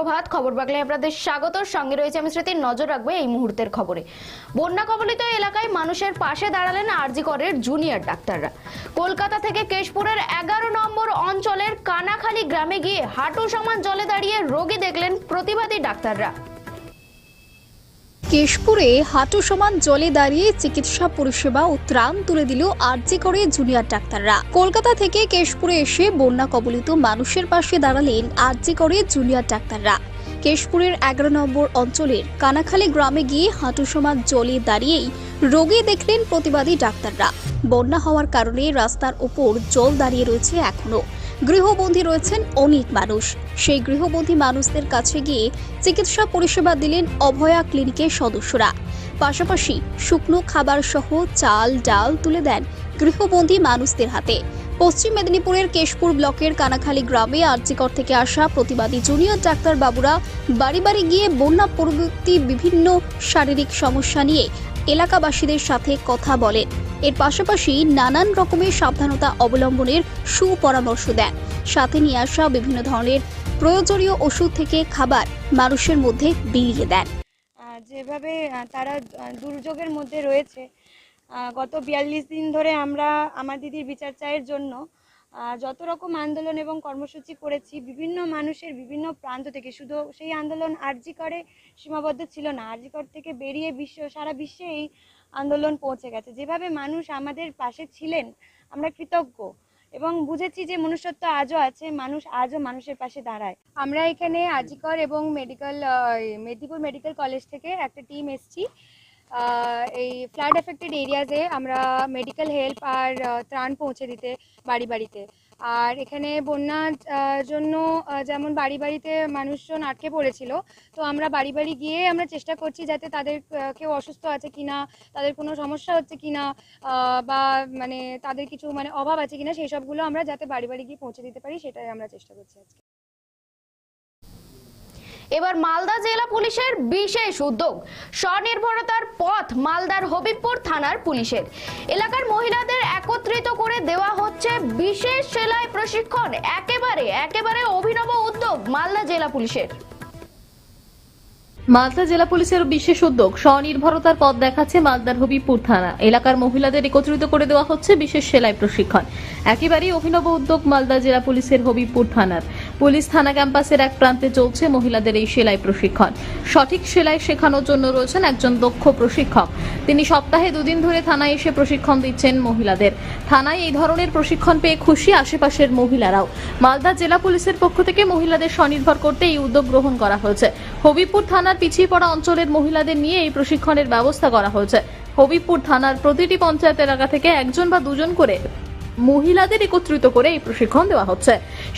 সুপ্রভাত, খবর বাংলায় আপনাদের স্বাগত। সঙ্গে রয়েছে আমি স্মৃতির নজর রাখব এই মুহূর্তের খবরে। বন্যা কবলিত এলাকায় মানুষের পাশে দাঁড়ালেন আরজি করের জুনিয়র ডাক্তাররা। কলকাতা থেকে কেশপুরের এগারো নম্বর অঞ্চলের কানাখালী গ্রামে গিয়ে হাঁটু সমান জলে দাঁড়িয়ে রোগী দেখলেন প্রতিবাদী ডাক্তাররা। কেশপুরে হাঁটু সমান জলে দাঁড়িয়ে চিকিৎসা পরিষেবা ও ত্রাণ তুলে দিল আরজি করে জুনিয়র ডাক্তাররা। কলকাতা থেকে কেশপুরে এসে বন্যা কবলিত মানুষের পাশে দাঁড়ালেন আরজি করে জুনিয়র ডাক্তাররা। কেশপুরের এগারো নম্বর অঞ্চলের কানাখালী গ্রামে গিয়ে হাঁটু সমান জলে দাঁড়িয়েই রোগী দেখলেন প্রতিবাদী ডাক্তাররা। বন্যা হওয়ার কারণে রাস্তার ওপর জল দাঁড়িয়ে রয়েছে এখনও। গৃহবন্দী রয়েছেন অনেক মানুষ। সেই গৃহবন্দী মানুষদের কাছে গিয়ে চিকিৎসা পরিষেবা দিলেন অভয়া ক্লিনিকের সদস্যরা। পাশাপাশি শুকনো খাবার সহ চাল, ডাল তুলে দেন গৃহবন্দী মানুষদের হাতে। পশ্চিম মেদিনীপুরের কেশপুর ব্লকের কানাখালী গ্রামে আর্জিকর থেকে আসা প্রতিবাদী জুনিয়র ডাক্তার বাবুরা বাড়ি বাড়ি গিয়ে বন্যা পরবর্তী বিভিন্ন শারীরিক সমস্যা নিয়ে এলাকাবাসীদের সাথে কথা বলেন। এর পাশাপাশি নানান রকমের সাবধানতা অবলম্বনের সুপরামর্শ দেন। সাথে নিয়ে আসা বিভিন্ন ধরনের প্রয়োজনীয় ওষুধ থেকে খাবার মানুষের মধ্যে বিলিয়ে দেন। যেভাবে তারা দুর্যোগের মধ্যে রয়েছে গত বিয়াল্লিশ দিন ধরে আমরা, আমার দিদির বিচার চায়ের জন্য যত রকম আন্দোলন এবং কর্মসূচি করেছি, বিভিন্ন মানুষের বিভিন্ন প্রান্ত থেকে, শুধু সেই আন্দোলন আরজি করে সীমাবদ্ধ ছিল না, আরজি কর থেকে বেরিয়ে বিশ্ব, সারা বিশ্বে এই আন্দোলন পৌঁছে গেছে। যেভাবে মানুষ আমাদের পাশে ছিলেন, আমরা কৃতজ্ঞ এবং বুঝেছি যে মনুষ্যত্ব আজও আছে, মানুষ আজও মানুষের পাশে দাঁড়ায়। আমরা এখানে আজিকর এবং মেডিকেল মেদিনীপুর মেডিকেল কলেজ থেকে একটা টিম এসছি। এই ফ্লাড এফেক্টেড এরিয়াজে আমরা মেডিকেল হেল্প আর ত্রাণ পৌঁছে দিতে বাড়ি বাড়িতে। আর এখানে বন্যার জন্য যেমন বাড়ি বাড়িতে মানুষজন আটকে পড়েছিল, তো আমরা বাড়ি বাড়ি গিয়ে আমরা চেষ্টা করছি যাতে তাদের কেউ অসুস্থ আছে কিনা, তাদের কোনো সমস্যা হচ্ছে কিনা বা মানে তাদের কিছু মানে অভাব আছে কিনা, সেই সবগুলো আমরা যাতে বাড়ি বাড়ি গিয়ে পৌঁছে দিতে পারি, সেটাই আমরা চেষ্টা করছি আজকে। এবার মালদা জেলা পুলিশের বিশেষ উদ্যোগ। স্বনির্ভরতার পথ মালদার হবিবপুর থানার পুলিশের। এলাকার মহিলাদের একত্রিত করে দেওয়া হচ্ছে বিশেষ সেলাই প্রশিক্ষণ। একেবারে একেবারে অভিনব উদ্যোগ মালদা জেলা পুলিশের। মালদা জেলা পুলিশের বিশেষ উদ্যোগ স্বনির্ভরতার পথ দেখাচ্ছে মালদার হবিপুর থানা। এলাকার মহিলাদের একত্রিত করে দেওয়া হচ্ছে বিশেষ সেলাই প্রশিক্ষণ। একেবারেই অভিনব উদ্যোগ মালদা জেলা পুলিশের হবিপুর থানার। পুলিশ থানা ক্যাম্পাসের এক প্রান্তে চলছে মহিলাদের এই সেলাই প্রশিক্ষণ। সঠিক সেলাই শেখানোর জন্য রয়েছেন একজন দক্ষ প্রশিক্ষক। তিনি সপ্তাহে দুদিন ধরে থানায় এসে প্রশিক্ষণ দিচ্ছেন মহিলাদের। থানায় এই ধরনের প্রশিক্ষণ পেয়ে খুশি আশেপাশের মহিলারাও। মালদা জেলা পুলিশের পক্ষ থেকে মহিলাদের স্বনির্ভর করতে এই উদ্যোগ গ্রহণ করা হয়েছে। হবিপুর থানার পিছিয়ে পড়া অঞ্চলের মহিলাদের নিয়ে এই প্রশিক্ষণের ব্যবস্থা করা হয়েছে। হবিপুর থানার প্রতিটি পঞ্চায়েত এলাকা থেকে একজন বা দুজন করে মহিলাদের একত্রিত করে এই প্রশিক্ষণ দেওয়া হচ্ছে।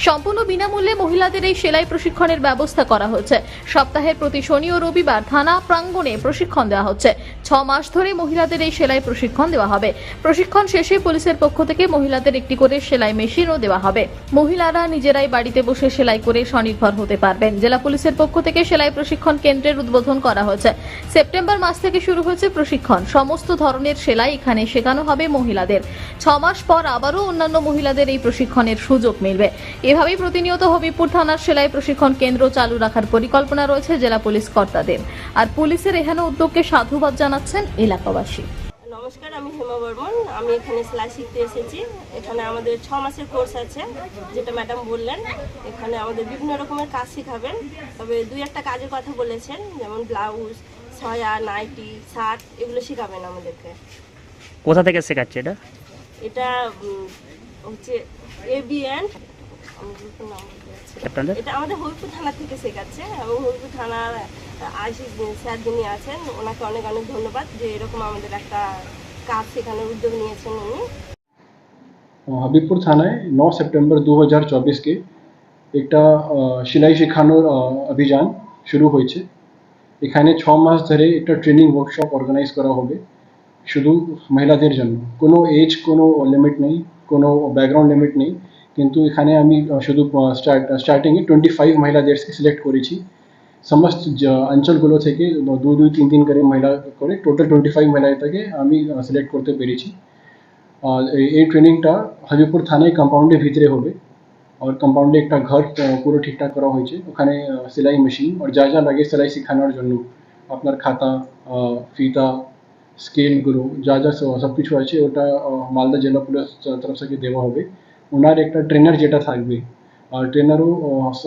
সম্পূর্ণ বিনামূল্যে মহিলাদের এই সেলাই প্রশিক্ষণের ব্যবস্থা করা হচ্ছে। সপ্তাহের প্রতি শনি ও রবিবার থানা প্রাঙ্গণে প্রশিক্ষণ দেওয়া হচ্ছে। ছ মাস ধরে মহিলাদের এই সেলাই প্রশিক্ষণ দেওয়া হবে। প্রশিক্ষণ শেষে পুলিশের পক্ষ থেকে মহিলাদের একটি করে সেলাই মেশিনও দেওয়া হবে। মহিলারা নিজেরাই বাড়িতে বসে সেলাই করে স্বনির্ভর হতে পারবেন। জেলা পুলিশের পক্ষ থেকে সেলাই প্রশিক্ষণ কেন্দ্রের উদ্বোধন করা হয়েছে। সেপ্টেম্বর মাস থেকে শুরু হয়েছে প্রশিক্ষণ। সমস্ত ধরনের সেলাই এখানে শেখানো হবে মহিলাদের। ছ মাস পর আবারও অন্যান্য মহিলাদের এই প্রশিক্ষণের সুযোগ মিলবে। এভাবেই প্রতিনিয়ত হবিপুর থানার সেলাই প্রশিক্ষণ কেন্দ্র চালু রাখার পরিকল্পনা রয়েছে জেলা পুলিশ কর্তাদের। আর পুলিশের এহেন উদ্যোগকে সাধুবাদ জানাচ্ছেন এলাকাবাসী। নমস্কার আমি হেমা বর্মন। আমি এখানে সেলাই শিখতে এসেছি। এখানে আমাদের ছ মাসের কোর্স আছে যেটা ম্যাডাম বললেন। এখানে আমাদের বিভিন্ন রকমের কাজ শেখাবেন। তবে দুই একটা কাজের কথা বলেছেন যেমন ব্লাউজ ছয়া নাইটি শার্ট এগুলো শেখাবেন আমাদেরকে। কোথা থেকে শেখাচ্ছে এটা? এটা হচ্ছে এবিএন এটা আমাদের হবিপুর থানা থেকে শেখাচ্ছে এবং হবিপুর থানার আইসি স্যার যিনি আছেন ওনাকে অনেক অনেক ধন্যবাদ যে এরকম আমাদের একটা কাজ শেখানোর উদ্যোগ নিয়েছেন উনি। হাবিবপুর থানায় ন সেপ্টেম্বর দু হাজার চব্বিশকে একটা সেলাই শেখানোর অভিযান শুরু হয়েছে। এখানে ছ মাস ধরে একটা ট্রেনিং ওয়ার্কশপ অর্গানাইজ করা হবে। শুধু মহিলাদের জন্য। কোনো এজ কোনো লিমিট নেই কোনো ব্যাকগ্রাউন্ড লিমিট নেই। কিন্তু এখানে আমি শুধু স্টার্ট স্টার্টিংয়ে টোয়েন্টি ফাইভ মহিলাদেরকে সিলেক্ট করেছি। সমস্ত অঞ্চলগুলো থেকে দু দুই তিন তিন করে মহিলা করে টোটাল টোয়েন্টি ফাইভ মহিলাদেরকে আমি সিলেক্ট করতে পেরেছি। এই- ট্রেনিংটা হাবিবপুর থানায় কম্পাউন্ডের ভিতরে হবে। আর কম্পাউন্ডে একটা ঘর পুরো ঠিকঠাক করা হয়েছে। ওখানে সেলাই মেশিন আর যা যা লাগে সেলাই শেখানোর জন্য। আপনার খাতা আহ, ফিতা স্কেলগুলো যা যা সব সব কিছু আছে ওটা আহ, মালদা জেলা পুলিশ তরফ থেকে দেওয়া হবে ওনার একটা ট্রেনার যেটা থাকবে আর ট্রেনারও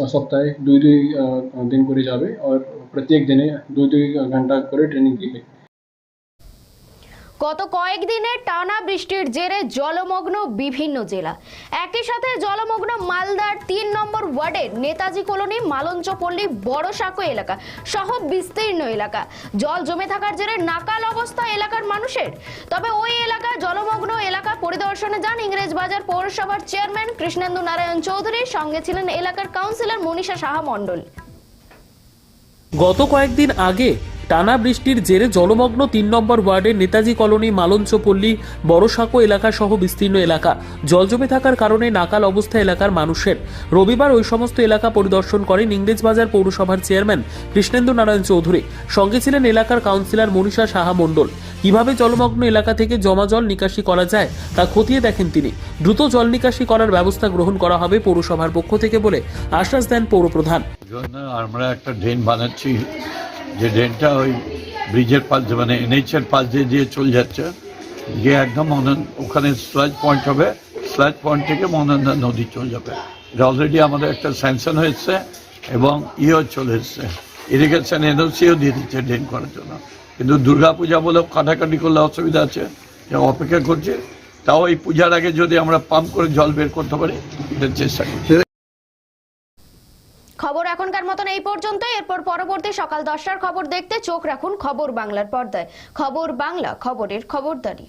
সপ্তাহে দুই দুই আহ, দিন করে যাবে আর প্রত্যেক দিনে দুই দুই ঘণ্টা করে ট্রেনিং দিবে গত কয়েকদিনে টানা বৃষ্টির জেরে জলমগ্ন বিভিন্ন জেলা। একই সাথে জলমগ্ন মালদার তিন নম্বর ওয়ার্ডের নেতাজি কলোনি, মালঞ্চপল্লী, বড়সাঁকো এলাকা সহ বিস্তীর্ণ এলাকা। জল জমে থাকার জেরে নাকাল অবস্থা এলাকার মানুষের। তবে ওই এলাকা জলমগ্ন এলাকা পরিদর্শনে যান ইংরেজবাজার পৌরসভার চেয়ারম্যান কৃষ্ণেন্দু নারায়ণ চৌধুরী, সঙ্গে ছিলেন এলাকার কাউন্সিলর মনীষা সাহা মণ্ডল। গত কয়েকদিন আগে টানা বৃষ্টির জেরে জলমগ্ন তিন নম্বর ওয়ার্ডের নেতাজি কলোনি মালঞ্চপল্লী বড়সাঁকো এলাকা সহ বিস্তীর্ণ এলাকা। জল জমে থাকার কারণে নাকাল অবস্থা এলাকার মানুষের। রবিবার ওই সমস্ত এলাকা পরিদর্শন করেন ইংরেজবাজার পৌরসভার চেয়ারম্যান কৃষ্ণেন্দু নারায়ণ চৌধুরী। সঙ্গে ছিলেন এলাকার কাউন্সিলর মনীষা সাহা মণ্ডল। কীভাবে জলমগ্ন এলাকা থেকে জমা জল নিকাশি করা যায় তা খতিয়ে দেখেন তিনি। দ্রুত জল নিকাশি করার ব্যবস্থা গ্রহণ করা হবে পৌরসভার পক্ষ থেকে বলে আশ্বাস দেন পৌরপ্রধান। আমরা একটা ড্রেন বানাচ্ছি। যে ড্রেনটা ওই ব্রিজের পাশ দিয়ে মানে এনএইচের পাশ দিয়ে দিয়ে চলে যাচ্ছে, গিয়ে একদম মনন- ওখানে স্লাইড পয়েন্ট হবে স্লাইড পয়েন্ট থেকে মহানন্দা নদী চলে যাবে। এটা অলরেডি আমাদের একটা স্যাংশন হয়েছে এবং ইও চলে এসছে। ইরিগেশন এনওসিও দিয়ে দিচ্ছে ড্রেন করার জন্য। কিন্তু দুর্গাপূজা বলে কাটাকাটি করলে অসুবিধা আছে, যে অপেক্ষা করছে। তাও এই পূজার আগে যদি আমরা পাম্প করে জল বের করতে পারি এটা চেষ্টা করছি। খবর এখনকার মতন এই পর্যন্ত এরপর পরবর্তী সকাল দশটার খবর দেখতে চোখ রাখুন খবর বাংলার পর্দায়। খবর বাংলা, খবরের খবরদারি।